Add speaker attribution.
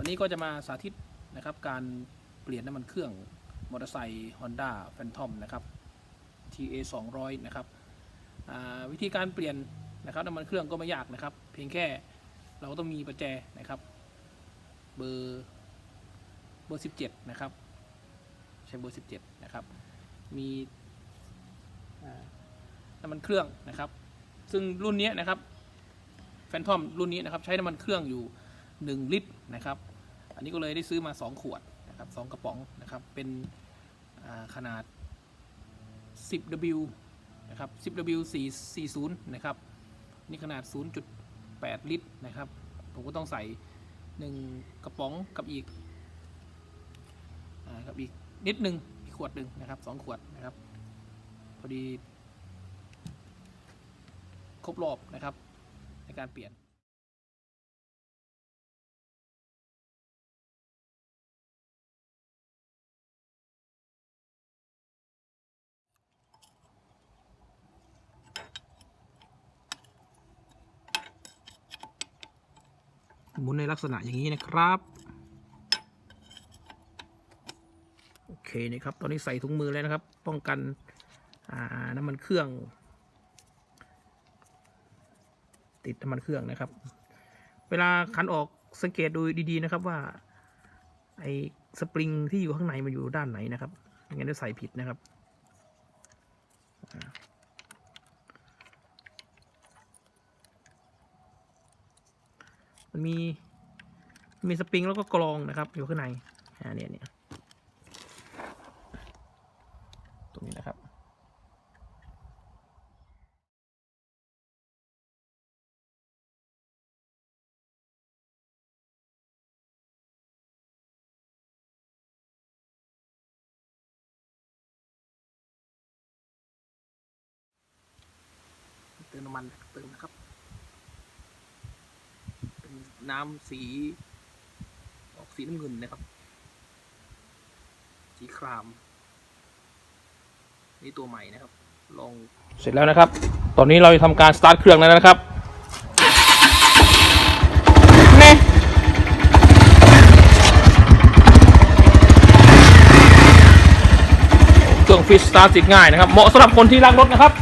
Speaker 1: วันนี้ก็จะมาสาธิตนะครับการเปลี่ยนน้ำมันเครื่องมอเตอร์ไซค์ Honda Phantom นะครับ TA 200 นะครับวิธีการเปลี่ยนนะครับน้ำมันเครื่องก็ไม่ยากนะครับ เพียงแค่เราต้องมีประแจนะครับเบอร์เบอร์ 17 นะครับ ใช้เบอร์ 17 นะครับ มีน้ำมันเครื่องนะครับ ซึ่งรุ่นนี้นะครับแฟนทอมรุ่นนี้นะครับใช้น้ำมันเครื่องอยู่ 1 ลิตรนะครับ อันนี้ก็เลยได้ซื้อมา 2 ขวดนะครับสองกระป๋องนะครับ เป็นขนาด 10W นะครับ 10W 440 นะครับ นี่ขนาด 0.8 ลิตรนะครับ ผมก็ต้องใส่ 1 กระป๋องกับอีกอกับอีกนิดหนึ่งอีกขวดหนึ่งนะครับสองขวดนะครับ พอดี ครบรอบนะครับในการเปลี่ยน หมุนในลักษณะอย่างนี้นะครับโอเคนะครับ ตอนนี้ใส่ถุงมือแล้วนะครับ ป้องกันน้ำมันเครื่อง ติดน้ำมันเครื่องนะครับ เวลาคันออกสังเกตดูดีๆนะครับว่าไอ้สปริงที่อยู่ข้างในมันอยู่ด้านไหนนะครับไม่งั้นจะใส่ผิดนะครับ มีมีสปริงแล้วก็กรองนะครับ อยู่ข้างในอ่าเนี่ยเนี่ยตรงนี้นะครับเติมน้ำมันเติมนะครับ นน้ำสีออกสีน้ำเงินนะครับ สีคราม นี่ตัวใหม่นะครับ ลองเสร็จแล้วนะครับ ตอนนี้เราจะทำการสตาร์ทเครื่องแล้วนะครับเน่เครื่องฟิตสตาร์ทติดง่ายนะครับ เหมาะสำหรับคนที่รักรถนะครับ